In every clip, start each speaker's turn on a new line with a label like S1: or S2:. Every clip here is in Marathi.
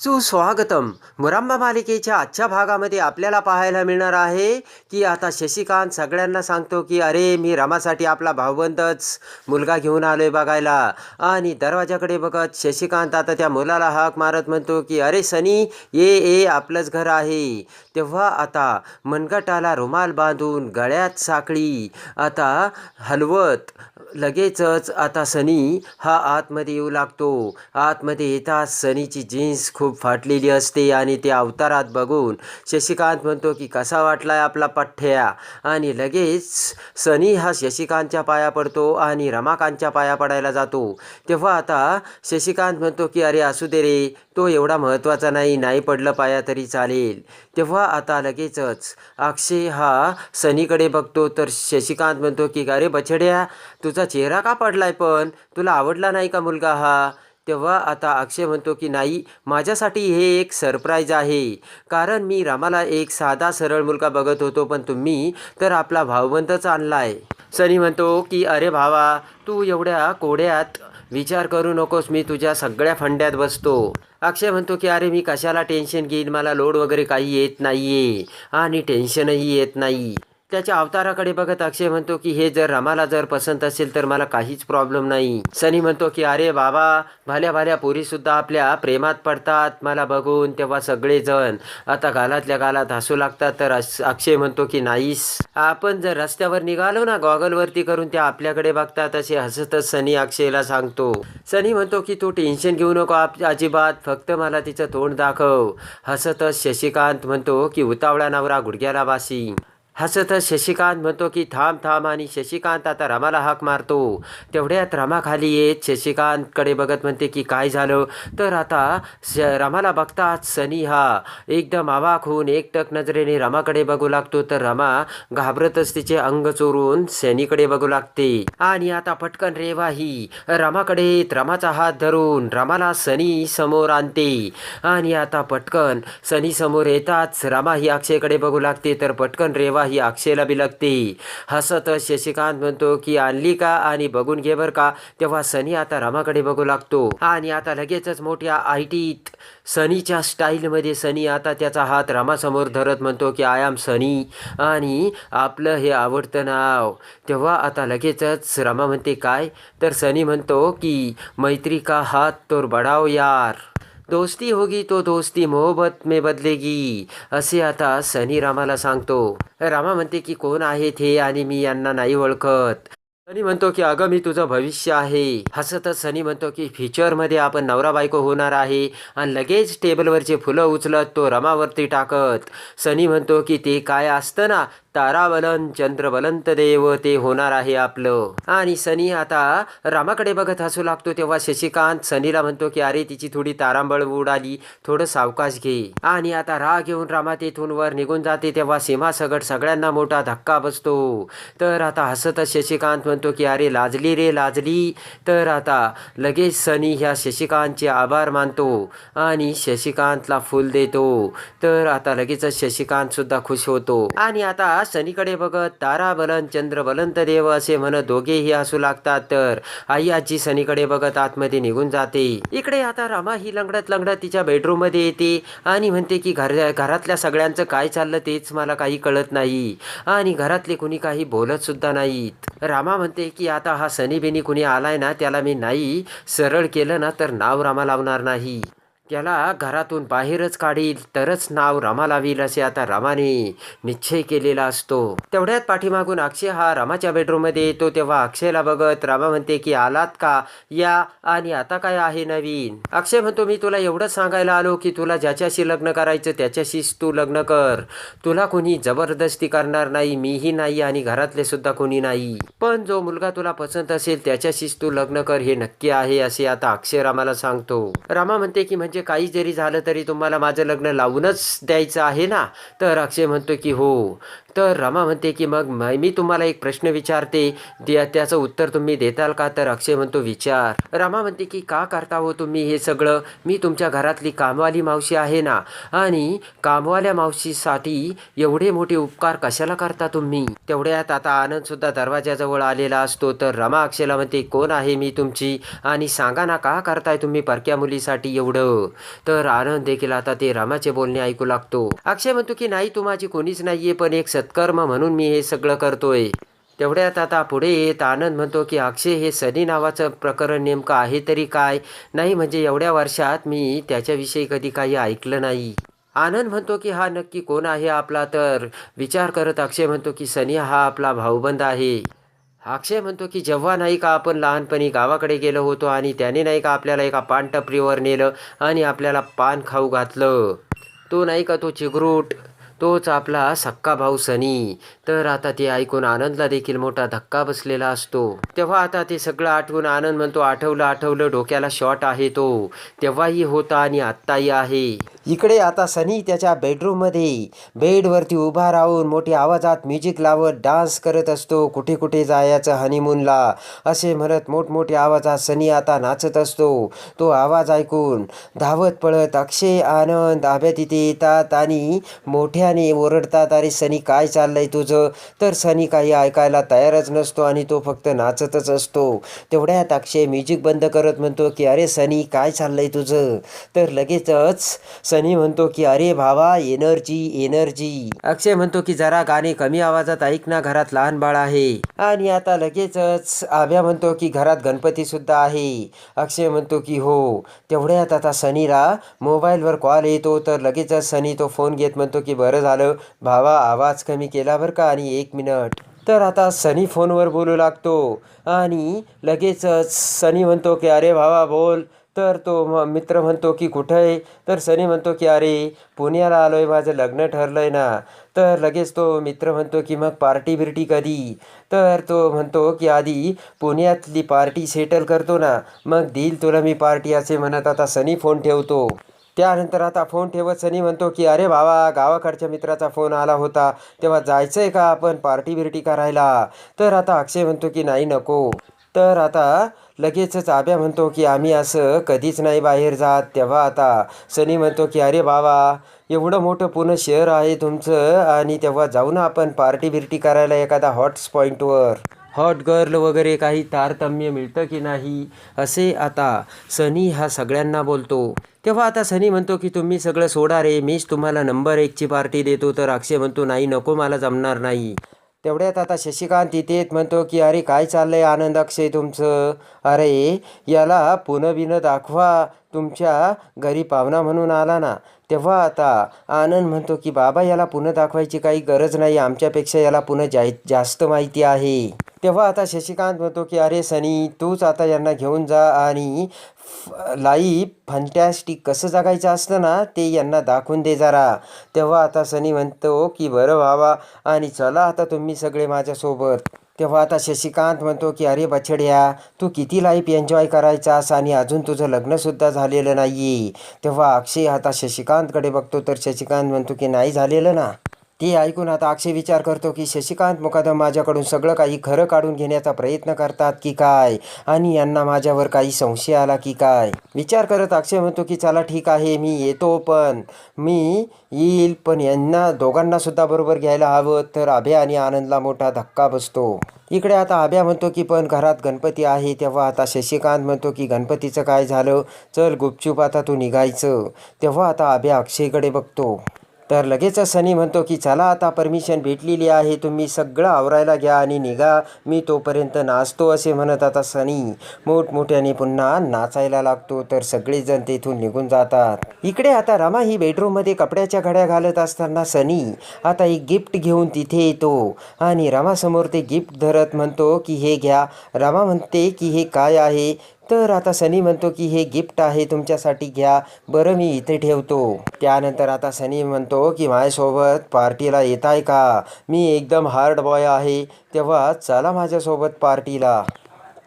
S1: सुस्वागतम. मुरांबा मालिकेच्या आजच्या भागामध्ये आपल्याला पाहायला मिळणार आहे की आता शशिकांत सगळ्यांना सांगतो की अरे मी रामासाठी आपला भाऊबंदच मुलगा घेऊन आलो आहे बघायला. आणि दरवाजाकडे बघत शशिकांत आता त्या मुलाला हाक मारत म्हणतो की अरे सनी ये ए आपलंच घर आहे. तेव्हा आता मनगटाला रुमाल बांधून गळ्यात साखळी आता हलवत लगेचच आता सनी हा आतमध्ये येऊ लागतो. आतमध्ये येताच सनीची जीन्स खूप फाटलेली असते आणि त्या अवतारात बघून शशिकांत म्हणतो की कसा वाटलाय आपला पठ्ठ्या? आणि लगेच सनी हा शशिकांतच्या पाया पडतो आणि रमाकांतच्या पाया पडायला जातो. तेव्हा आता शशिकांत म्हणतो की अरे असू दे रे तो एवढा महत्त्वाचा नाही नाही पडलं पाया तरी चालेल. तेव्हा आता लगेचच अक्षय हा सनीकडे बघतो तर शशिकांत म्हणतो की अरे बछड्या तुझा चेहरा का पडलाय पण? तुला आवडला नाही का मुलगा हा? तेव्हा आता अक्षय म्हणतो की नाही माझ्यासाठी हे एक सरप्राईज आहे. कारण मी रामाला एक साधा सरळ मुलगा बघत होतो पण तुम्ही तर आपला भाऊबंदच आहे सनी म्हणतो की अरे भावा तू एवढ्या कोड्यात विचार करू नकोस मी तुझ्या सगळ्या फंड्यात बसतो. अक्षय म्हणतो की अरे मी कशाला टेन्शन घेईन? मला लोड वगैरे काही येत नाही आहे आणि टेन्शनही येत नाही. त्याच्या अवताराकडे बघत अक्षय म्हणतो की हे जर रमाला जर पसंत असेल तर मला काहीच प्रॉब्लेम नाही. सनी म्हणतो की अरे बाबा भाल्या भाल्या पोरी सुद्धा आपल्या प्रेमात पडतात मला बघून तेव्हा सगळेजण. आता गालातल्या गालात हसू लागतात तर अक्षय म्हणतो की नाहीस. आपण जर रस्त्यावर निघालो ना गॉगलवरती करून त्या आपल्याकडे बघतात असे हसतच सनी अक्षयला सांगतो. सनी म्हणतो की तू टेन्शन घेऊ नको आप अजिबात फक्त मला तिचं तोंड दाखव. हसतच शशिकांत म्हणतो की उतावळा नवरा गुडघ्याला बासी. हसतच शशिकांत म्हणतो की थांब थांब आणि शशिकांत आता रमाला हाक मारतो. तेवढ्यात रमा खाली येत शशिकांतकडे बघत म्हणते की काय झालं? तर आता श रमाला बघताच सनी हा एकदम आवाक होऊन एकटक नजरेने रमाकडे बघू लागतो. तर रमा घाबरतच तिचे अंग चोरून सनीकडे बघू लागते. आणि आता पटकन रेवा ही रमाकडे येत रमाचा हात धरून रमाला सनी समोर आणते. आणि आता पटकन सनी समोर येताच रमा ही अक्षयकडे बघू लागते. तर पटकन रेवा ही अक्षयला लागते. हसत शशिकांत म्हणतो की आणली का? आणि बघून घे बर का. तेव्हा सनी आता रमाकडे बघू लागतो. आणि आता लगेचच मोठ्या आयटीत सनीच्या स्टाईलमध्ये सनी आता त्याचा हात रामासमोर धरत म्हणतो की आय आम सनी. आणि आपलं हे आवडतं नाव. तेव्हा आता लगेचच रमा म्हणते काय? तर सनी म्हणतो की मैत्री का हात तोर बढाव यार. दोस्ती होगी तो दोस्ती मोहब्बत में बदलेगी असे आता सनी रामाला सांगतो. रामा म्हणते की कोण आहेत हे आणि मी यांना नाही ओळखत. सनी म्हणतो की अगं मी तुझं भविष्य आहे. हसतच सनी म्हणतो की फ्युचरमध्ये आपण नवरा बायको होणार आहे आणि लगेच टेबलवरचे फुलं उचलत तो रमावरती टाकत. सनी म्हणतो की ते काय असतं ना तारावलन चंद्रवलंत देव ते होणार आहे आपलं. आणि सनी आता रामाकडे बघत हसू लागतो तेव्हा शशिकांत सनीला म्हणतो की अरे तिची थोडी तारांबळ उडाली थोडं सावकाश घे. आणि आता राग घेऊन रामा तेथून वर निघून जाते तेव्हा सीमा सगट सगळ्यांना मोठा धक्का बसतो. तर आता हसतच शशिकांत म्हणतो की अरे लाजली रे लाजली. तर आता लगेच सनी ह्या शशिकांतचे आभार मानतो आणि शशिकांतला फुल देतो. तर आता लगेचच शशिकांत सुद्धा खुश होतो. आणि आता सनीकडे बघत तारा बलन चंद्र बलंत देव असे म्हणत दोघेही हसू लागतात तर. आई आजी सनीकडे बघत आतमध्ये निघून जाते. इकडे आता रमा ही लंगडत लंगडत तिच्या बेडरूममध्ये येते आणि म्हणते की घर घरातल्या सगळ्यांचं काय चाललं तेच मला काही कळत नाही. आणि घरातले कुणी काही बोलत सुद्धा नाहीत. रामा म्हणते की आता हा सनी बिनी कुणी आलाय ना त्याला मी नाही. सरळ केलं ना तर नाव रामा लावणार नाही. त्याला घरातून बाहेरच काढील तरच नाव रमा लावील असे आता रमाने निश्चय केलेला असतो. तेवढ्यात पाठीमागून अक्षय हा रमाच्या बेडरूममध्ये येतो तेव्हा अक्षयला बघत रमा म्हणते की आलात का? या. आणि आता काय आहे नवीन? अक्षय म्हणतो मी तुला एवढंच सांगायला आलो की तुला ज्याच्याशी लग्न करायचं त्याच्याशीच तू लग्न कर. तुला कोणी जबरदस्ती करणार नाही मीही नाही आणि घरातले सुद्धा कोणी नाही. पण जो मुलगा तुला पसंत असेल त्याच्याशीच तू लग्न कर हे नक्की आहे असे आता अक्षय रामाला सांगतो. रामा म्हणते की म्हणजे म्हणजे काही जरी झालं तरी तुम्हाला माझं लग्न लावूनच द्यायचं आहे ना? तर अक्षय म्हणतो की हो. तर रमा म्हणते की मग मी तुम्हाला एक प्रश्न विचारते. त्याचं उत्तर तुम्ही देताल का? तर अक्षय म्हणतो विचार. रमा म्हणते की का करता हो तुम्ही हे सगळं? मी तुमच्या घरातली कामवाली मावशी आहे ना? आणि कामवाल्या मावशीसाठी एवढे मोठे उपकार कशाला करता तुम्ही? तेवढ्यात आता आनंद सुद्धा दरवाजाजवळ आलेला असतो. तर रमा अक्षयला म्हणते कोण आहे मी तुमची? आणि सांगा ना का करताय तुम्ही परक्या मुलीसाठी एवढं? तर आनंद देखील आता ते रमाचे बोलणे ऐकू लागतो. अक्षय म्हणतो की नाही तू माझी कोणीच नाहीये पण एक सत्कर्म म्हणून मी हे सगळं करतोय. तेवढ्यात आता पुढे येत आनंद म्हणतो की अक्षय हे सनी नावाचं प्रकरण नेमकं आहे तरी काय? नाही म्हणजे एवढ्या वर्षात मी त्याच्याविषयी कधी काही ऐकलं नाही. आनंद म्हणतो की हा नक्की कोण आहे आपला? तर विचार करत अक्षय म्हणतो की सनी हा आपला भाऊबंद आहे. अक्षय म्हणतो की जेव्हा नाही का आपण लहानपणी गावाकडे गेलो होतो आणि त्याने नाही का आपल्याला एका पान टपरीवर नेलं आणि आपल्याला पान खाऊ घातलं. तो नाही का तो चिगरूट तोच आपला सक्का भाऊ सनी. तर आता ते ऐकून आनंदला देखील मोठा धक्का बसलेला असतो. तेव्हा आता ते सगळं आठवून आनंद म्हणतो आठवलं आठवलं डोक्याला शॉट आहे तो. तेव्हाही होता आणि आत्ताही आहे. इकडे आता सनी त्याच्या बेडरूममध्ये बेडवरती उभा राहून मोठ्या आवाजात म्युझिक लावत डान्स करत असतो कुठे कुठे जायचं हनीमूनला असे म्हणत मोठमोठ्या आवाजात सनी आता नाचत असतो. तो आवाज ऐकून धावत पळत अक्षय आनंद आभ्या तिथे येतात आणि मोठ्या त्याने ओरडतात अरे सनी काय चाललंय तुझं? तर सनी काही ऐकायला तयारच नसतो आणि तो फक्त नाचतच असतो. तेवढ्यात अक्षय म्युझिक बंद करत म्हणतो की अरे सनी काय चाललंय तुझं? तर लगेचच सनी म्हणतो की अरे भावा एनर्जी एनर्जी. अक्षय म्हणतो की जरा गाणे कमी आवाजात ऐक ना घरात लहान बाळ आहे. आणि आता लगेचच आभ्या म्हणतो की घरात गणपती सुद्धा आहे. अक्षय म्हणतो की हो. तेवढ्यात आता सनीला मोबाईलवर कॉल येतो तर लगेचच सनी तो फोन घेत म्हणतो की बरं झालं. भावा आवाज कमी केला बरं का? आणि एक मिनट. तर आता सनी फोनवर बोलू लागतो. आणि लगेचच सनी म्हणतो की अरे भावा बोल. तर तो म मित्र म्हणतो की कुठं आहे? तर सनी म्हणतो की अरे पुण्याला आलो आहे माझं लग्न ठरलं आहे ना. तर लगेच तो मित्र म्हणतो की मग पार्टी बिर्टी कधी? तर तो म्हणतो की आधी पुण्यातली पार्टी सेटल करतो ना. मग देईल तुला मी पार्टी असे म्हणत आता सनी फोन ठेवतो. त्यानंतर आता फोन ठेवत सनी म्हणतो की अरे भावा गावाकडच्या मित्राचा फोन आला होता. तेव्हा जायचं आहे का आपण पार्टी बिर्टी करायला? तर आता अक्षय म्हणतो की नाही नको. तर आता लगेचच आब्या म्हणतो की आम्ही असं कधीच नाही बाहेर जात. तेव्हा आता सनी म्हणतो की अरे बाबा एवढं मोठं पूर्ण शहर आहे तुमचं आणि तेव्हा जाऊ ना आपण पार्टी बिर्टी करायला एखादा हॉट्स पॉईंटवर हॉट गर्ल वगैरे काही तारतम्य मिळतं की नाही असे आता सनी हा सगळ्यांना बोलतो. तेव्हा आता सनी म्हणतो की तुम्ही सगळं सोडा रे मीच तुम्हाला नंबर एकची पार्टी देतो. तर अक्षय म्हणतो नाही नको मला जमणार नाही. तेवढ्यात आता शशिकांत तिथे येत म्हणतो की अरे काय चाललंय आनंद अक्षय तुमचं? अरे याला पुनं दाखवा तुमच्या घरी पाहुणा म्हणून आला ना. तेव्हा आता आनंद म्हणतो की बाबा याला पुन्हा दाखवायची काही गरज नाही आमच्यापेक्षा याला पुन्हा जाय जास्त माहिती आहे. तेव्हा आता शशिकांत म्हणतो की अरे सनी तूच आता यांना घेऊन जा आणि लाईफ फंटॅस्टिक कसं जगायचं असतं ना ते यांना दाखवून दे जरा. तेव्हा आता सनी म्हणतो की बरं व्हावा आणि चला आता तुम्ही सगळे माझ्यासोबत. तेव्हा आता शशिकांत म्हणतो की अरे बछड्या तू किती लाईफ एन्जॉय करायचास आणि अजून तुझं लग्नसुद्धा झालेलं नाही तेव्हा अक्षय आता शशिकांतकडे बघतो तर शशिकांत म्हणतो की नाही झालेलं ना. ते ऐकून आता अक्षय विचार करतो की शशिकांत मुकादम माझ्याकडून सगळं काही खरं काढून घेण्याचा प्रयत्न करतात की काय? आणि यांना माझ्यावर काही संशय आला की काय? विचार करत अक्षय म्हणतो की चला ठीक आहे मी येतो पण मी येईल पण यांना दोघांना सुद्धा बरोबर घ्यायला हवं तर अभ्या आणि आनंदला मोठा धक्का बसतो. इकडे आता अभ्या म्हणतो की पण घरात गणपती आहे तेव्हा आता शशिकांत म्हणतो की गणपतीचं काय झालं? चल गुपचूप आता तू निघायचं. तेव्हा आता अभ्या अक्षयकडे बघतो. तर लगेचच सनी म्हणतो की चला आता परमिशन भेटलेली आहे तुम्ही सगळं आवरायला घ्या आणि निघा. मी तोपर्यंत नाचतो असे म्हणत आता सनी. मोठमोठ्याने पुन्हा नाचायला लागतो तर सगळेजण तेथून निघून जातात. इकडे आता रमा ही बेडरूममध्ये कपड्याच्या घड्या घालत असताना सनी आता एक गिफ्ट घेऊन तिथे येतो आणि रमासमोर ते गिफ्ट धरत म्हणतो की हे घ्या. रमा म्हणते की हे काय आहे? तर आता सनी म्हणतो की हे गिफ्ट आहे तुमच्यासाठी घ्या. बरं मी इथे ठेवतो. त्यानंतर आता सनी म्हणतो की माझ्यासोबत पार्टीला येत आहे का? मी एकदम हार्ड बॉय आहे. तेव्हा चला माझ्यासोबत पार्टीला.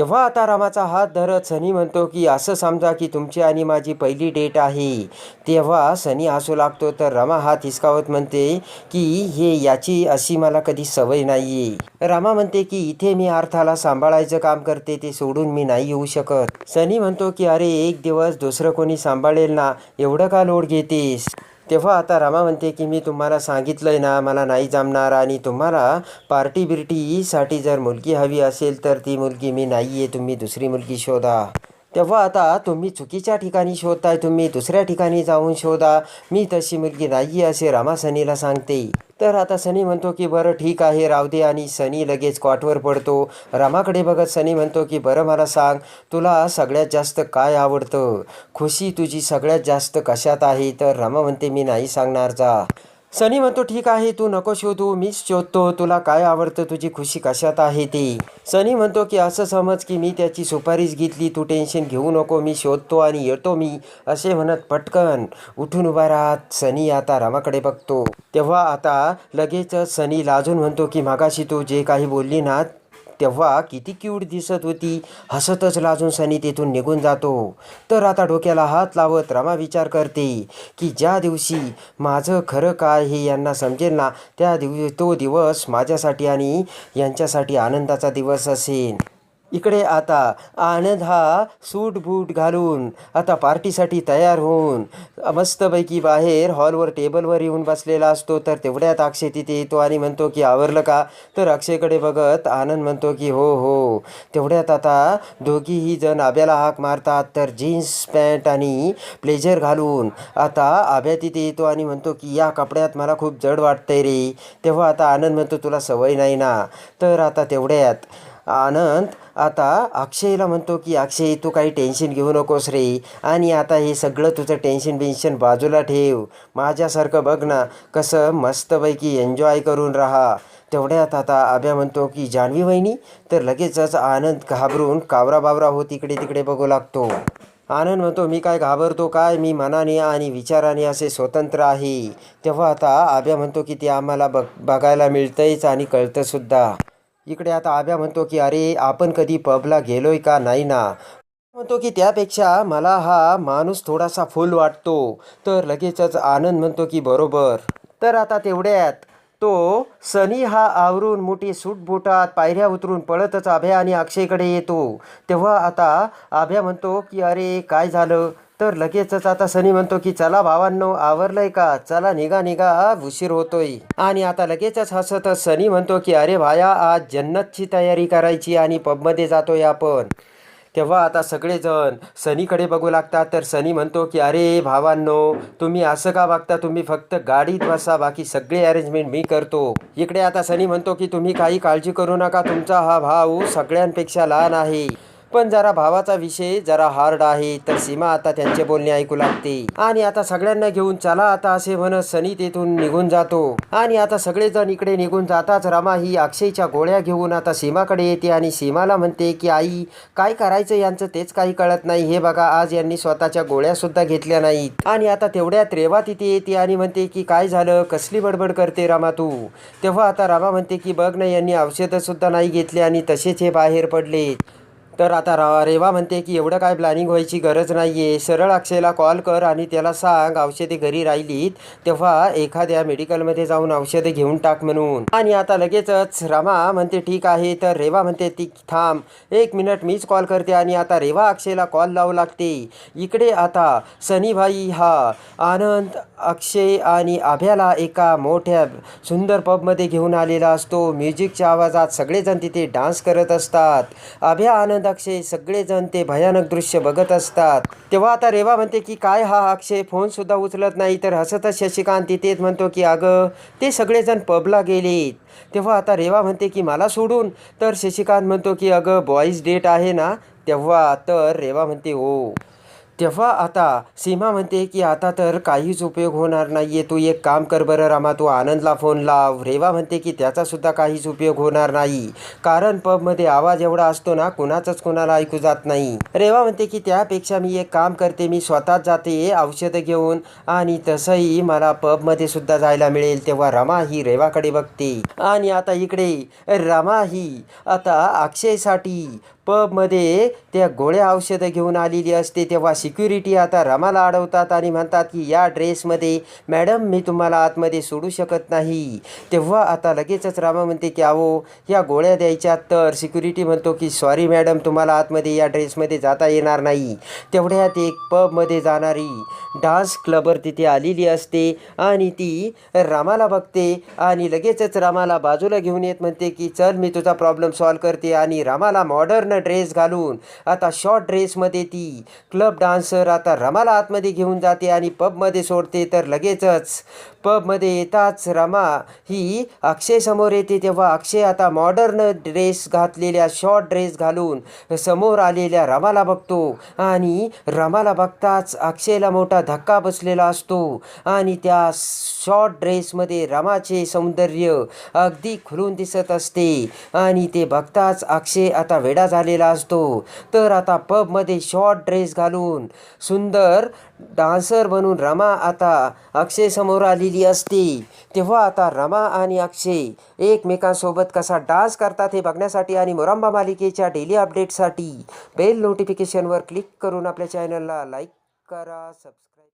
S1: तेव्हा आता रामाचा हात धरत सनी म्हणतो की असं समजा की तुमची आणि माझी पहिली डेट आहे. तेव्हा सनी हसू लागतो तर रमा हात हिसकावत म्हणते की हे याची अशी मला कधी सवय नाही आहे रमा म्हणते की इथे मी अर्थाला सांभाळायचं काम करते ते सोडून मी नाही येऊ शकत. सनी म्हणतो की अरे एक दिवस दुसरं कोणी सांभाळेल ना एवढं का लोड घेतेस? तेव्हा आता रमा म्हणते की मी तुम्हाला सांगितलं आहे ना मला नाही जमणार आणि तुम्हाला पार्टी बिर्टीसाठी जर मुलगी हवी असेल तर ती मुलगी मी नाही आहे तुम्ही दुसरी मुलगी शोधा. तेव्हा आता तुम्ही चुकीच्या ठिकाणी शोधताय तुम्ही दुसऱ्या ठिकाणी जाऊन शोधा. मी तशी मुलगी नाही असे रामा सनीला सांगते. तर आता सनी म्हणतो की बरं ठीक आहे राहू दे. आणि सनी लगेच कॉटवर पडतो. रामाकडे बघत सनी म्हणतो की बरं मला सांग तुला सगळ्यात जास्त काय आवडतं? खुशी तुझी सगळ्यात जास्त कशात आहे? तर रामा म्हणते मी नाही सांगणार जा. सनी म्हणतो ठीक आहे तू नको शोधू मीच शोधतो तुला काय आवडतं तुझी खुशी कशात आहे ती? सनी म्हणतो की असं समज की मी त्याची सुपारीच घेतली तू टेन्शन घेऊ नको मी शोधतो आणि येतो मी असे म्हणत पटकन उठून उभा राहत सनी आता रामाकडे बघतो. तेव्हा आता लगेचच सनी लाजून म्हणतो की मागाशी तू जे काही बोलली ना तेव्हा किती क्यूट दिसत होती. हसतच लाजून सनी तेथून निघून जातो. तर आता डोक्याला हात लावत रमा विचार करते की ज्या दिवशी माझं खरं काय हे यांना समजेल ना त्या दिव तो दिवस माझ्यासाठी आणि यांच्यासाठी आनंदाचा दिवस असेल. इकडे आता आनंद हा सूट बूट घालून आता पार्टीसाठी तयार होऊन मस्तपैकी बाहेर हॉलवर टेबलवर येऊन बसलेला असतो. तर तेवढ्यात अक्षय तिथे येतो आणि म्हणतो की आवरलं का? तर अक्षयकडे बघत आनंद म्हणतो की हो हो. तेवढ्यात आता दोघीही जण आब्याला हाक मारतात. तर जीन्स पॅन्ट आणि प्लेजर घालून आता आब्या तिथे येतो आणि म्हणतो की या कपड्यात मला खूप जड वाटतंय रे. तेव्हा आता आनंद म्हणतो तुला सवय नाही ना? तर आता तेवढ्यात आनंद आता अक्षयला म्हणतो की अक्षय तू काही टेन्शन घेऊ नकोस रे. आणि आता हे सगळं तुझं टेन्शन बिन्शन बाजूला ठेव. माझ्यासारखं बघ ना कसं मस्तपैकी एन्जॉय करून राहा. तेवढ्यात आता अभ्या म्हणतो की जान्हवी वहिनी तर लगेचच आनंद घाबरून कावरा बावरा होत इकडे तिकडे बघू लागतो. आनंद म्हणतो मी काय घाबरतो काय? मी मनाने आणि विचाराने असे स्वतंत्र आहे. तेव्हा आता आभ्या म्हणतो की ते आम्हाला बघ बघायला मिळतंयच आणि कळतंसुद्धा. इकडे आता आभ्या म्हणतो की अरे आपण कधी पबला गेलोय का? नाही ना. म्हणतो की त्यापेक्षा मला हा माणूस थोडासा फुल वाटतो. तर लगेचच आनंद म्हणतो की बरोबर. तर आता तेवढ्यात तो सनी हा आवरून मोठी सूटबुटात पायऱ्या उतरून पळतच आभ्या आणि अक्षयकडे येतो. तेव्हा आता आभ्या म्हणतो की अरे काय झालं? तर लगेचच आता सनी म्हणतो की चला भावांनो आवरलंय का? चला निघा निघा उशीर होतोय. आणि आता लगेचच हसतच सनी म्हणतो की अरे भाया आज जन्नतची तयारी करायची आणि पबमध्ये जातोय आपण. तेव्हा आता सगळेजण सनीकडे बघू लागतात. तर सनी म्हणतो की अरे भावांनो तुम्ही असं का बघता? तुम्ही फक्त गाडीत बसा बाकी सगळे अरेंजमेंट मी करतो. इकडे आता सनी म्हणतो की तुम्ही काही काळजी करू नका. तुमचा हा भाऊ सगळ्यांपेक्षा लहान आहे. पण जरा भावाचा विषय जरा हार्ड आहे तर सीमा आता त्यांचे बोलणे ऐकू लागते. आणि आता सगळ्यांना घेऊन चला आता असे म्हणत सनी तेथून निघून जातो. आणि आता सगळेजण इकडे निघून जाताच रमा ही अक्षयच्या गोळ्या घेऊन आता सीमाकडे येते आणि सीमाला म्हणते की आई काय करायचं यांचं तेच काही कळत नाही. हे बघा आज यांनी स्वतःच्या गोळ्या सुद्धा घेतल्या नाहीत. आणि आता तेवढ्यात रेवा तिथे येते आणि म्हणते की काय झालं? कसली बडबड करते रामा तू? तेव्हा आता रामा म्हणते की बघ ना यांनी औषधं सुद्धा नाही घेतली आणि तसेच हे बाहेर पडले तर आता रा रेवा म्हणते की एवढं काय प्लॅनिंग व्हायची गरज नाही आहे सरळ अक्षयला कॉल कर आणि त्याला सांग औषधे घरी राहिलीत तेव्हा एखाद्या मेडिकलमध्ये जाऊन औषधे घेऊन टाक म्हणून. आणि आता लगेचच रमा म्हणते ठीक आहे. तर रेवा म्हणते ती थांब एक मिनिट मीच कॉल करते. आणि आता रेवा अक्षयला कॉल लावू लागते. इकडे आता सनीभाई हा आनंद अक्षय आणि आभ्याला एका मोठ्या सुंदर पबमध्ये घेऊन आलेला असतो. म्युझिकच्या आवाजात सगळेजण तिथे डान्स करत असतात. आभ्या आनंद अक्षय सगळेजण ते भयानक दृश्य बघत असतात. तेव्हा आता रेवा म्हणते की काय हा अक्षय? फोन सुद्धा उचलत नाही. तर हसतच शशिकांत तिथेच म्हणतो की अगं ते सगळेजण पबला गेलेत. तेव्हा आता रेवा म्हणते की मला सोडून. तर शशिकांत म्हणतो की अगं बॉईज डेट आहे ना? तेव्हा तर रेवा म्हणते हो. तेव्हा आता सीमा म्हणते की आता तर काहीच उपयोग होणार नाही आहे तू एक काम कर बरं रामा तू आनंदला फोन लाव. रेवा म्हणते की त्याचासुद्धा काहीच उपयोग होणार नाही. कारण पबमध्ये आवाज एवढा असतो ना कुणाचंच कुणाला ऐकू जात नाही. रेवा म्हणते की त्यापेक्षा मी एक काम करते मी स्वतःच जाते औषधं घेऊन आणि तसंही मला पबमध्ये सुद्धा जायला मिळेल तेव्हा रमा ही रेवाकडे बघते. आणि आता इकडे रमा ही आता अक्षयसाठी पबमध्ये त्या गोळ्या औषधं घेऊन आलेली असते. तेव्हा सिक्युरिटी आता रमाला अडवतात आणि म्हणतात की या ड्रेसमध्ये मॅडम मी तुम्हाला आतमध्ये सोडू शकत नाही. तेव्हा आता लगेचच रामा म्हणते की अहो या गोळ्या द्यायच्या तर. सिक्युरिटी म्हणतो की सॉरी मॅडम तुम्हाला आतमध्ये या ड्रेसमध्ये जाता येणार नाही. तेवढ्यात एक पबमध्ये जाणारी डान्स क्लबर तिथे आलेली असते आणि ती रामाला बघते आणि लगेचच रामाला बाजूला घेऊन येत म्हणते की चल मी तुझा प्रॉब्लेम सॉल्व करते. आणि रामाला मॉडर्न मॉडर्न ड्रेस घालून आता शॉर्ट ड्रेसमध्ये ती क्लब डान्सर आता रमाला आतमध्ये घेऊन जाते आणि पबमध्ये सोडते तर लगेचच पबमध्ये येताच रमा ही अक्षयसमोर येते. तेव्हा अक्षय आता मॉडर्न ड्रेस घातलेल्या शॉर्ट ड्रेस घालून समोर आलेल्या रमाला बघतो. आणि रमाला बघताच अक्षयला मोठा धक्का बसलेला असतो. आणि त्या शॉर्ट ड्रेसमध्ये रमाचे सौंदर्य अगदी खुलून दिसत असते. आणि ते बघताच अक्षय आता वेडा झालेला असतो. तर आता पबमध्ये शॉर्ट ड्रेस घालून सुंदर डान्सर बनून रमा आता अक्षय समोर आलेली असते. तेव्हा आता रमा आणि अक्षय एकमेकांसोबत कसा डान्स करतात हे बघण्यासाठी आणि मोरांबा मालिकेच्या डेली अपडेटसाठी बेल नोटिफिकेशनवर क्लिक करून आपल्या चॅनलला लाईक करा सबस्क्राईब